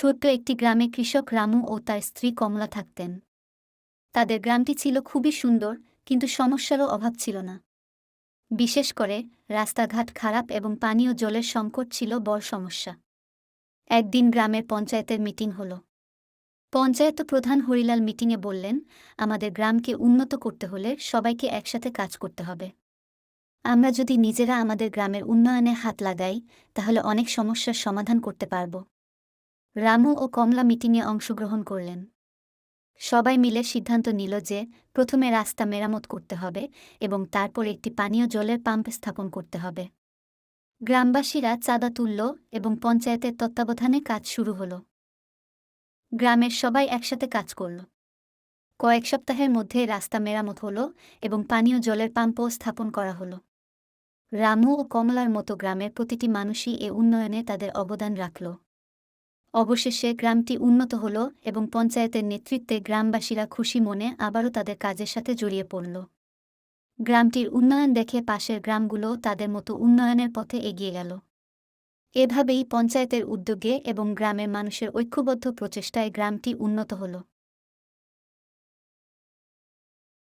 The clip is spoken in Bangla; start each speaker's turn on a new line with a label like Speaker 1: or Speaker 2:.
Speaker 1: ছোট্ট একটি গ্রামে কৃষক রামু ও তার স্ত্রী কমলা থাকতেন। তাদের গ্রামটি ছিল খুবই সুন্দর, কিন্তু সমস্যারও অভাব ছিল না। বিশেষ করে রাস্তাঘাট খারাপ এবং পানীয় জলের সংকট ছিল বড় সমস্যা। একদিন গ্রামের পঞ্চায়েতের মিটিং হল। পঞ্চায়েত প্রধান হরিলাল মিটিংয়ে বললেন, আমাদের গ্রামকে উন্নত করতে হলে সবাইকে একসাথে কাজ করতে হবে। আমরা যদি নিজেরা আমাদের গ্রামের উন্নয়নে হাত লাগাই, তাহলে অনেক সমস্যার সমাধান করতে পারব। রামু ও কমলা মিটিংয়ে অংশগ্রহণ করলেন। সবাই মিলে সিদ্ধান্ত নিল যে প্রথমে রাস্তা মেরামত করতে হবে এবং তারপর একটি পানীয় জলের পাম্প স্থাপন করতে হবে। গ্রামবাসীরা চাঁদা তুলল এবং পঞ্চায়েতের তত্ত্বাবধানে কাজ শুরু হল। গ্রামের সবাই একসাথে কাজ করল। কয়েক সপ্তাহের মধ্যে রাস্তা মেরামত হল এবং পানীয় জলের পাম্পও স্থাপন করা হল। রামু ও কমলার মতো গ্রামের প্রতিটি মানুষই এ উন্নয়নে তাদের অবদান রাখল। অবশেষে গ্রামটি উন্নত হল এবং পঞ্চায়েতের নেতৃত্বে গ্রামবাসীরা খুশি মনে আবারও তাদের কাজের সাথে জড়িয়ে পড়ল। গ্রামটির উন্নয়ন দেখে পাশের গ্রামগুলো তাদের মতো উন্নয়নের পথে এগিয়ে গেল। এভাবেই পঞ্চায়েতের উদ্যোগে এবং গ্রামের মানুষের ঐক্যবদ্ধ প্রচেষ্টায় গ্রামটি উন্নত হল।